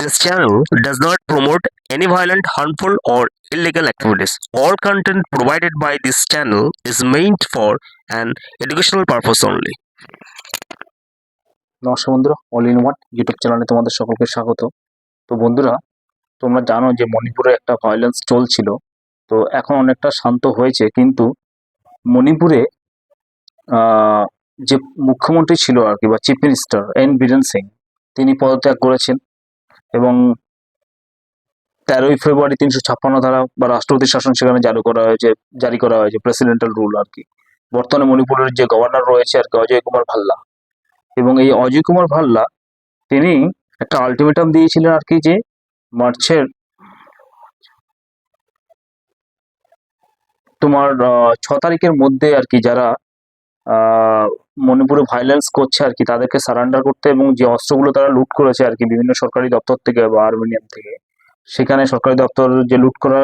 This channel does not promote any violent, harmful, or illegal activities. All content provided by this channel is meant for an educational purpose only. নমস্কার বন্ধুরা all in one YouTube চ্যানেলে তোমাদের সকলকে স্বাগত তো বন্ধুরা তোমরা জানো যে মণিপুরে একটা ভায়োলেন্স চলছিল তো এখন অনেকটা শান্ত হয়েছে কিন্তু মণিপুরে যে মুখ্যমন্ত্রী ছিল আর কি বা chief minister N Biren Singh তিনি পদত্যাগ করেছেন এবং তেরোই ফেব্রুয়ারি তিনশো ছাপ্পান্ন ধারা বা রাষ্ট্রপতি শাসন সেখানে জারি করা হয়েছে, জারি করা হয়েছে প্রেসিডেন্টাল রুল আর কি বর্তমানে মণিপুরের যে গভর্নর রয়েছে আর কি, অজয় কুমার ভাল্লা। এবং এই অজয় কুমার ভাল্লা, তিনি একটা আলটিমেটাম দিয়েছিলেন আর কি যে মার্চের তোমার ছ তারিখের মধ্যে আর কি যারা মণিপুরে ভায়োলেন্স করছে আর কি, তাদেরকে সারেন্ডার করতে এবং যে অস্ত্রগুলো তারা লুট করেছে আর কি, বিভিন্ন সরকারি দপ্তর থেকে বা আর্মেনিয়াম থেকে, সেখানে সরকারি দপ্তর যে লুট করা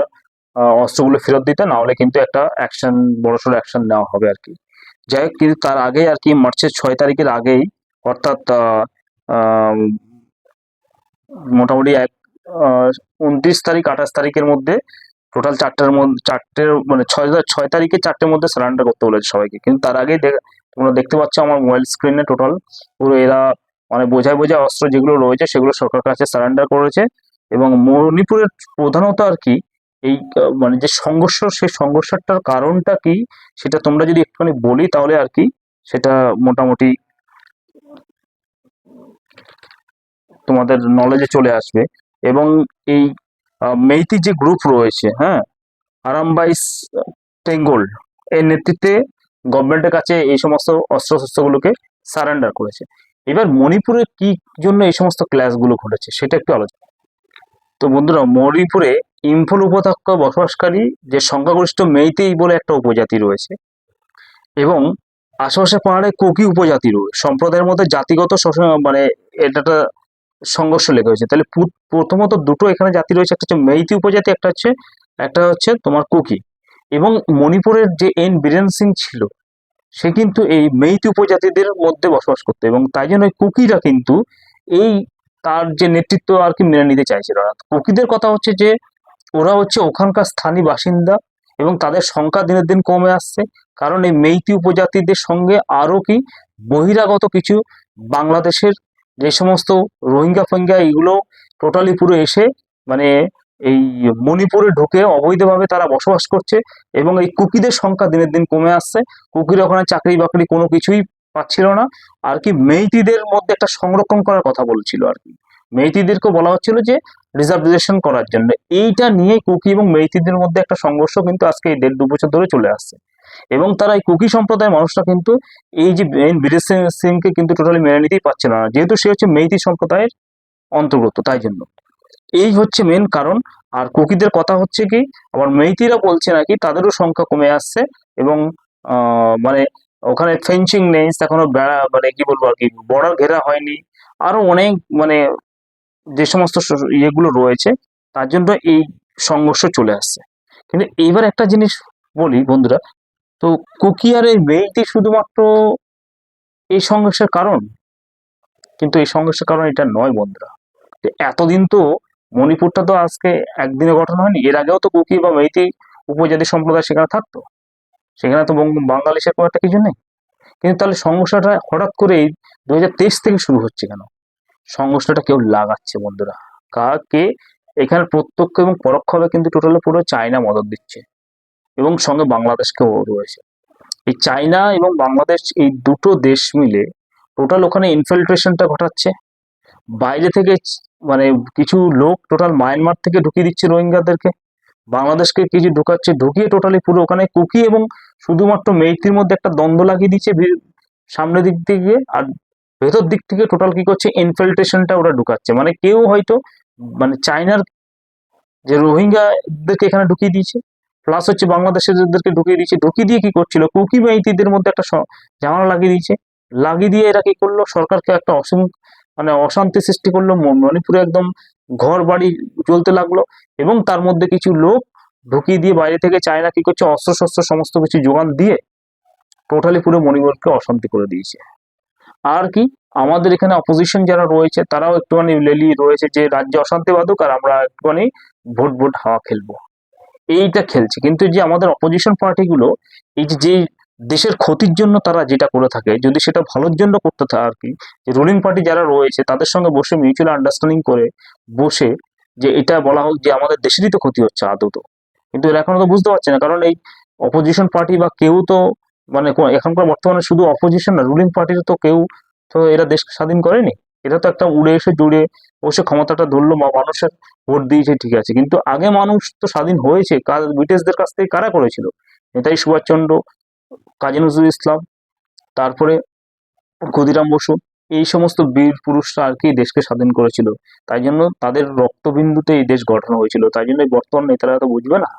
অস্ত্রগুলো ফেরত দিতে না হলে কিন্তু একটা অ্যাকশন বড়সড় অ্যাকশন নেওয়া হবে আর কি। যাই হোক, কিন্তু তার আগে আর কি মার্চের ছয় তারিখের আগেই, অর্থাৎ মোটামুটি এক উনত্রিশ তারিখ, আঠাশ তারিখের মধ্যে টোটাল চারটার মধ্যে, চারটের মানে ছয় ছয় তারিখে চারটের মধ্যে সারেন্ডার করতে বলেছে সবাইকে। কিন্তু তার আগেই তোমরা দেখতে পাচ্ছ আমার মোবাইল স্ক্রিনে টোটাল পুরো এরা মানে বোঝায় বোঝায় অস্ত্র যেগুলো রয়েছে সেগুলো সরকার কাছে সারেন্ডার করেছে। এবং মণিপুরের প্রধানত আর কি এই মানে যে সংঘর্ষ, সেই সংঘর্ষটার কারণটা কি সেটা তোমরা যদি একটুখানি বলি তাহলে আর কি সেটা মোটামুটি তোমাদের নলেজে চলে আসবে। এবং এই মেইতি যে গ্রুপ রয়েছে হ্যাঁ? আরামবাইস, টেঙ্গল, এর নেতৃত্বে গভর্নমেন্টের কাছে এই সমস্ত অস্ত্রশস্ত্রগুলোকে সারেন্ডার করেছে। এবার মণিপুরে কি জন্য এই সমস্ত ক্লাসগুলো ঘটেছে, সেটা একটু আলোচনা। তো বন্ধুরা, মণিপুরে ইম্ফল উপত্যকা বসবাসকারী যে সংখ্যাগরিষ্ঠ মেইতেই বলে একটা উপজাতি রয়েছে এবং আশেপাশে পাহাড়ে কোকি উপজাতি রয়েছে। সম্প্রদায়ের মধ্যে জাতিগত মানে এটা সংঘর্ষ লেগে হয়েছে তাহলে প্রথমত দুটো এখানে জাতি রয়েছে, একটা হচ্ছে মেইতি উপজাতি, একটা হচ্ছে একটা হচ্ছে তোমার কুকি। এবং মণিপুরের যে এন বীরেন সিং ছিল, সে কিন্তু এই মেইতি উপজাতিদের মধ্যে বসবাস করতো। এবং তাই জন্য কুকিরা কিন্তু এই তার যে নেতৃত্ব আর কি মেনে নিতে চাইছিল। না কুকিদের কথা হচ্ছে যে, ওরা হচ্ছে ওখানকার স্থানীয় বাসিন্দা এবং তাদের সংখ্যা দিনের দিন কমে আসছে। কারণ এই মেইতি উপজাতিদের সঙ্গে আরও কি বহিরাগত কিছু বাংলাদেশের যে সমস্ত রোহিঙ্গা ফোহিঙ্গা এগুলো টোটালি পুরো এসে মানে এই মণিপুরে ঢুকে অবৈধভাবে তারা বসবাস করছে এবং এই কুকিদের সংখ্যা দিনের দিন কমে আসছে। কুকির ওখানে চাকরি বাকরি কোনো কিছুই পাচ্ছিল না। আর কি মেইতিদের মধ্যে একটা সংরক্ষণ করার কথা বলছিল আর কি। মেইতিদেরকে বলা হচ্ছিল যে রিজার্ভেশন করার জন্য। এইটা নিয়ে কুকি এবং মেইতিদের মধ্যে একটা সংঘর্ষ কিন্তু আজকে এই দেড় দু বছর ধরে চলে আসছে। এবং তারা এই কুকি সম্প্রদায়ের মানুষরা কিন্তু এই যে বীরেশ সিংকে কিন্তু টোটালি মেনে নিতেই পারছে না। যেহেতু সে হচ্ছে মেইতি সম্প্রদায়ের অন্তর্গত, তাই জন্য। এই হচ্ছে মেন কারণ। আর কুকিদের কথা হচ্ছে কি, আবার মেইতিরা বলছে নাকি তাদেরও সংখ্যা কমে আসছে এবং মানে ওখানে ফেন্সিং নেই, এখনও বেড়া মানে কি বলব আর কি, বর্ডার ঘেরা হয়নি। আরও অনেক মানে যে সমস্ত ইয়েগুলো রয়েছে, তার জন্য এই সংঘর্ষ চলে আসছে। কিন্তু এইবার একটা জিনিস বলি বন্ধুরা তো কুকি আর এই মেইতি শুধুমাত্র এই সংঘর্ষের কারণ? কিন্তু এই সংঘর্ষের কারণ এটা নয় বন্ধুরা। এতদিন তো মণিপুরটা তো আজকে একদিনে গঠন হয়নি, এর আগেও তো কুকি বা মেইতি উপজাতি সম্প্রদায় সেখানে থাকতো। সেখানে তো বাঙালি সেরকম একটা কিছু নেই। কিন্তু তাহলে সংঘর্ষটা হঠাৎ করে দু থেকে শুরু হচ্ছে কেন? সংঘর্ষটা কেউ লাগাচ্ছে বন্ধুরা। কাকে? এখানে প্রত্যক্ষ এবং পরোক্ষভাবে কিন্তু টোটালে পুরো চায়না মদত দিচ্ছে। এবং সঙ্গে বাংলাদেশকেও রয়েছে। এই চায়না এবং বাংলাদেশ এই দুটো দেশ মিলে টোটাল ওখানে ইনফিল্ট্রেশনটা ঘটাচ্ছে। বাইরে থেকে মানে কিছু লোক টোটাল মায়ানমার থেকে ঢুকিয়ে দিচ্ছে রোহিঙ্গাদেরকে। বাংলাদেশকে কিছু ঢুকাচ্ছে, ঢুকিয়ে টোটালি পুরো ওখানে কুকি এবং শুধুমাত্র মেইতির মধ্যে একটা দ্বন্দ্ব লাগিয়ে দিচ্ছে সামনের দিক থেকে আর ভেতর দিক থেকে টোটাল কি করছে ইনফিল্ট্রেশনটা ওরা ঢুকাচ্ছে। মানে কেউ হয়তো মানে চায়নার যে রোহিঙ্গাদেরকে এখানে ঢুকিয়ে দিয়েছে। প্লাস হচ্ছে বাংলাদেশেরদেরকে ঢুকিয়ে দিয়েছে। ঢুকিয়ে দিয়ে কি করছিল? কুকি মেইতিদের মধ্যে একটা ঝামেলা লাগিয়ে দিয়েছে। লাগিয়ে দিয়ে এরা কি করল? সরকারকে একটা অসম মানে অশান্তি সৃষ্টি করল। মণিপুরে একদম ঘর বাড়ি জ্বলতে লাগল। এবং তার মধ্যে কিছু লোক ঢুকিয়ে দিয়ে বাইরে থেকে চায়না কি করছে? অস্ত্র শস্ত্র সমস্ত কিছু যোগান দিয়ে টোটালি পুরো মণিপুরকে অশান্তি করে দিয়েছে। আর কি? আমাদের এখানে অপোজিশন যারা রয়েছে, তারাও একটুখানি লেলি রয়েছে যে রাজ্যে অশান্তি বাদুক আর আমরা একটুখানি ভোট ভোট হাওয়া খেলব। এইটা খেলছে। কিন্তু যে আমাদের অপোজিশন পার্টিগুলো এই যে দেশের ক্ষতির জন্য তারা যেটা করে থাকে, যদি সেটা ভালোর জন্য করতে থাকে আর কি, যে রুলিং পার্টি যারা রয়েছে, তাদের সঙ্গে বসে মিউচুয়াল আন্ডারস্ট্যান্ডিং করে বসে যে এটা বলা হোক যে আমাদের দেশেরই তো ক্ষতি হচ্ছে আদৌ তো। কিন্তু এরা এখনও তো বুঝতে পারছে না, কারণ এই অপোজিশন পার্টি বা কেউ তো মানে এখনকার বর্তমানে শুধু অপোজিশন না রুলিং পার্টির তো কেউ তো এরা দেশকে স্বাধীন করেনি। এটা তো একটা উড়ে এসে জুড়ে বসে ক্ষমতাটা ধরলো মানুষের ভোট দিয়েছে, ঠিক আছে। কিন্তু আগে মানুষ তো স্বাধীন হয়েছে ব্রিটিশদের কাছ থেকে কারা করেছিল? নেতাজি সুভাষচন্দ্র, কাজী নজরুল ইসলাম, তারপরে ক্ষুদিরাম বসু, এই সমস্ত বীর পুরুষরা আর কি দেশকে স্বাধীন করেছিল। তাই জন্য তাদের রক্তবিন্দুতে এই দেশ গঠন হয়েছিল। তাই জন্য বর্তমান নেতারা তো বুঝবে না।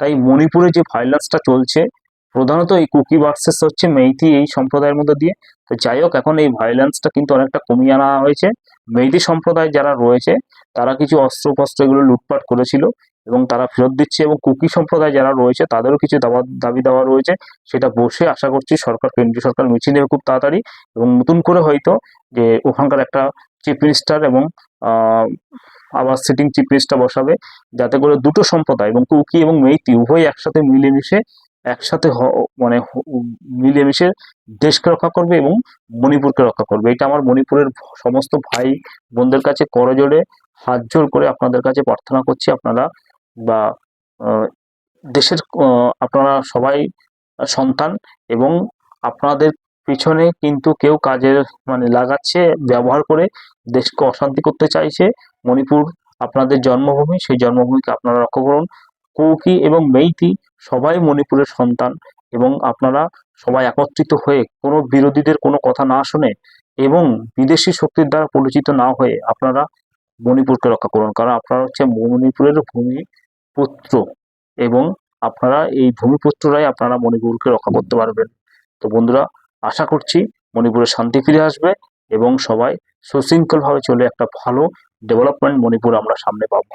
তাই মণিপুরে যে ভাইলেন্সটা চলছে প্রধানত এই কুকি ভার্সেস হচ্ছে মেইতি এই সম্প্রদায়ের মধ্যে দিয়ে। তো যাই হোক, এখন এই ভাইলেন্সটা কিন্তু অনেকটা কমিয়ে আনা হয়েছে। মেইতি সম্প্রদায় যারা রয়েছে, তারা কিছু অস্ত্র ফস্ত্র এগুলো লুটপাট করেছিল এবং তারা ফেরত দিচ্ছে এবং কুকি সম্প্রদায় যারা রয়েছে, তাদেরও কিছু দাবা, দাবি দেওয়া রয়েছে। সেটা বসে আশা করছি সরকার, কেন্দ্রীয় সরকার মিছিল নেবে খুব তাড়াতাড়ি এবং নতুন করে হয়তো যে ওখানকার একটা চিফ মিনিস্টার এবং আবার সিটিং চিফ মিনিস্টার বসাবে। যাতে করে দুটো সম্প্রদায় এবং কুকি এবং মেইতি উভয় একসাথে মিলেমিশে একসাথে মানে মিলেমিশে দেশকে রক্ষা করবে এবং মণিপুরকে রক্ষা করবে। এটা আমার মণিপুরের সমস্ত ভাই বোনদের কাছে করজোড়ে হাত জোর করে আপনাদের কাছে প্রার্থনা করছি আপনারা বা দেশের আপনারা সবাই সন্তান এবং আপনাদের পিছনে কিন্তু কেউ কাজের মানে লাগাচ্ছে, ব্যবহার করে দেশকে অশান্তি করতে চাইছে। মণিপুর আপনাদের জন্মভূমি, সেই জন্মভূমিকে আপনারা রক্ষা করুন। কৌকি এবং মেইতি সবাই মণিপুরের সন্তান এবং আপনারা সবাই একত্রিত হয়ে কোনো বিরোধীদের কোনো কথা না শুনে এবং বিদেশি শক্তির দ্বারা পরিচিত না হয়ে আপনারা মণিপুরকে রক্ষা করুন। কারণ আপনারা হচ্ছে মণিপুরের ভূমি পুত্র এবং আপনারা এই ভূমিপুত্ররাই আপনারা মণিপুরকে রক্ষা করতে পারবেন। তো বন্ধুরা, আশা করছি মণিপুরে শান্তি ফিরে আসবে এবং সবাই সুশৃঙ্খলভাবে চলে একটা ভালো ডেভেলপমেন্ট মণিপুর আমরা সামনে পাবো।